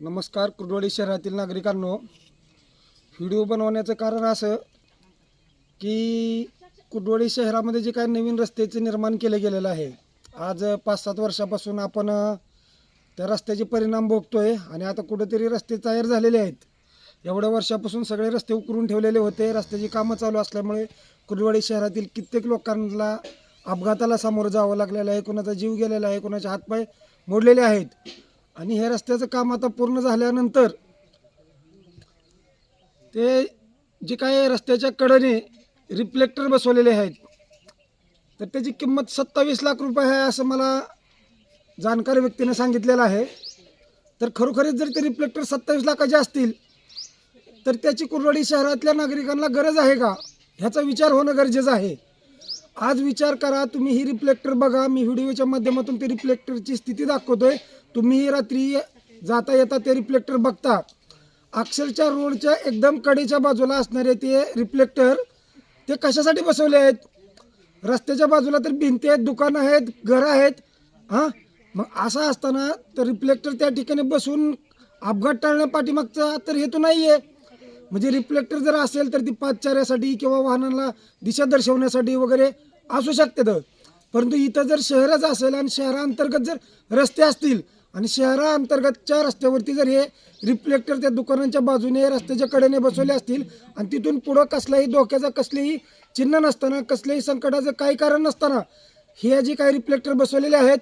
नमस्कार कुर्डवाडी शहरातील नागरिकांनो. व्हिडिओ बनवण्याचं कारण असं की कुर्डवाडी शहरामध्ये जे काही नवीन रस्त्याचे निर्माण केले गेलेलं आहे आज पाच सात वर्षापासून आपण त्या रस्त्याचे परिणाम भोगतोय आणि आता कुठेतरी रस्ते तयार झालेले आहेत. एवढ्या वर्षापासून सगळे रस्ते उकरून ठेवलेले होते. रस्त्याची कामं चालू असल्यामुळे कुर्डवाडी शहरातील कित्येक लोकांना अपघाताला सामोरं जावं लागलेलं आहे. कोणाचा जीव गेलेला आहे कोणाचे हातपाय मोडलेले आहेत. आणि हे रस्त्याचं काम आता पूर्ण झाल्यानंतर ते जे काय रस्त्याच्या कडेने रिफ्लेक्टर बसवलेले आहेत तर त्याची किंमत सत्तावीस लाख रुपये आहे असं मला जाणकार व्यक्तीने सांगितलेलं आहे. तर खरोखरीच जर ते रिफ्लेक्टर सत्तावीस लाखाचे असतील तर त्याची कुर्डवाडी शहरातल्या नागरिकांना गरज आहे का? ह्याचा विचार होणं गरजेचं आहे. आज विचार करा तुम्ही ही रिफ्लेक्टर बघा मी व्हिडिओच्या माध्यमातून ते रिफ्लेक्टरची स्थिती दाखवतोय. तुम्ही रात्री जाता येता ते रिफ्लेक्टर बघता. अक्षरच्या रोडच्या एकदम कडेच्या बाजूला असणारे ते रिफ्लेक्टर ते कशासाठी बसवले आहेत? रस्त्याच्या बाजूला तर भिंती आहेत दुकानं आहेत घरं आहेत. हां? मग असं असताना तर रिफ्लेक्टर त्या ठिकाणी बसून अपघात टाळण्या पाठीमागचा तर हेतू नाही आहे म्हणजे रिफ्लेक्टर जर असेल तर ती पादचाऱ्यासाठी किंवा वाहनाला दिशा दर्शवण्यासाठी वगैरे असू शकते तर. परंतु इथं जर शहरच असेल आणि शहराअंतर्गत जर रस्ते असतील आणि शहराअंतर्गतच्या रस्त्यावरती जर हे रिफ्लेक्टर त्या दुकानांच्या बाजूने रस्त्याच्या कडेने बसवले असतील आणि तिथून पुढं कसलाही धोक्याचं कसलेही चिन्ह नसताना कसल्याही संकटाचं काही कारण नसताना हे जे काही रिफ्लेक्टर बसवलेले आहेत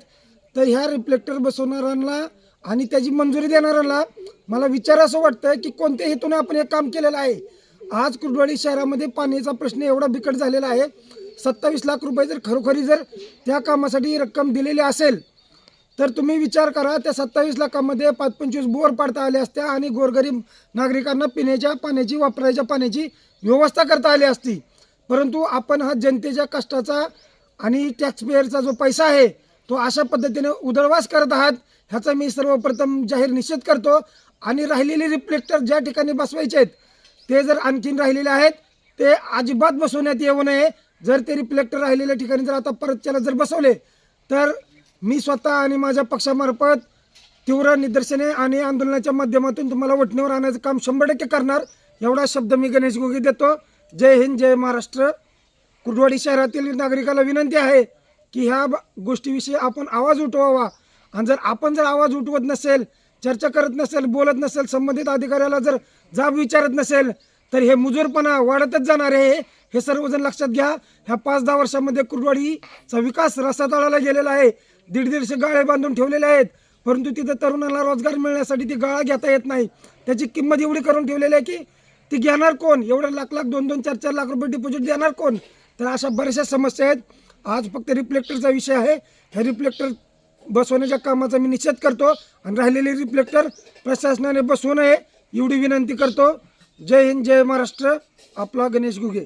तर ह्या रिफ्लेक्टर बसवणाऱ्यांना आणि त्याची मंजुरी देणाऱ्याला मला विचार असं वाटतं की कोणत्या हेतूने आपण हे काम केलेलं आहे? आज कुर्डवाडी शहरामध्ये पाण्याचा प्रश्न एवढा बिकट झालेला आहे. सत्तावीस लाख रुपये जर खरोखरी जर त्या कामासाठी रक्कम दिलेली असेल तर तुम्ही विचार करा त्या सत्तावीस लाखामध्ये पाच पंचवीस बोर पाडता आले असत्या आणि गोरगरीब नागरिकांना पिण्याच्या पाण्याची वापरायच्या पाण्याची व्यवस्था करता आली असती. परंतु आपण हा जनतेच्या कष्टाचा आणि टॅक्सपेअरचा जो पैसा आहे तो अशा पद्धतीने उदळवास करत आहात ह्याचा मी सर्वप्रथम जाहीर निषेध करतो. आणि राहिलेले रिफ्लेक्टर ज्या ठिकाणी बसवायचे आहेत ते जर आणखीन राहिलेले आहेत ते अजिबात बसवण्यात येऊ नये. जर ते रिफ्लेक्टर राहिलेल्या ठिकाणी जर आता परत त्याला जर बसवले तर मी स्वतः आणि माझ्या पक्षामार्फत तीव्र निदर्शने आणि आंदोलनाच्या माध्यमातून तुम्हाला वटणीवर आणायचं काम शंभर टक्के करणार एवढा शब्द मी गणेश गोगी देतो. जय हिंद जय महाराष्ट्र. कुर्डवाडी शहरातील नागरिकाला विनंती आहे की ह्या ब- गोष्टीविषयी आपण आवाज उठवावा. आणि जर आपण जर आवाज उठवत नसेल चर्चा करत नसेल बोलत नसेल संबंधित अधिकाऱ्याला जर जाब विचारत नसेल तर हे मुजोरपणा वाढतच जाणार आहे. हे सर्वजण लक्षात घ्या. ह्या पाच दहा वर्षामध्ये कुरवाडीचा विकास रसातळाला गेलेला आहे. दीड दीडशे गाळे बांधून ठेवलेले आहेत. परंतु तिथं तरुणाला रोजगार मिळण्यासाठी ती गाळा घेता येत नाही. त्याची किंमत एवढी करून ठेवलेली आहे की ती घेणार कोण? एवढं लाख लाख दोन दोन चार चार लाख रुपये डिपॉझिट देणार कोण? तर अशा बऱ्याचशा समस्या आहेत. आज फक्त रिफ्लेक्टरचा विषय आहे. हे रिफ्लेक्टर बसवण्याच्या कामाचा मी निषेध करतो आणि राहिलेले रिफ्लेक्टर प्रशासनाने बसवू नये एवढी विनंती करतो. जय हिंद जय महाराष्ट्र. आपला गणेश घुगे.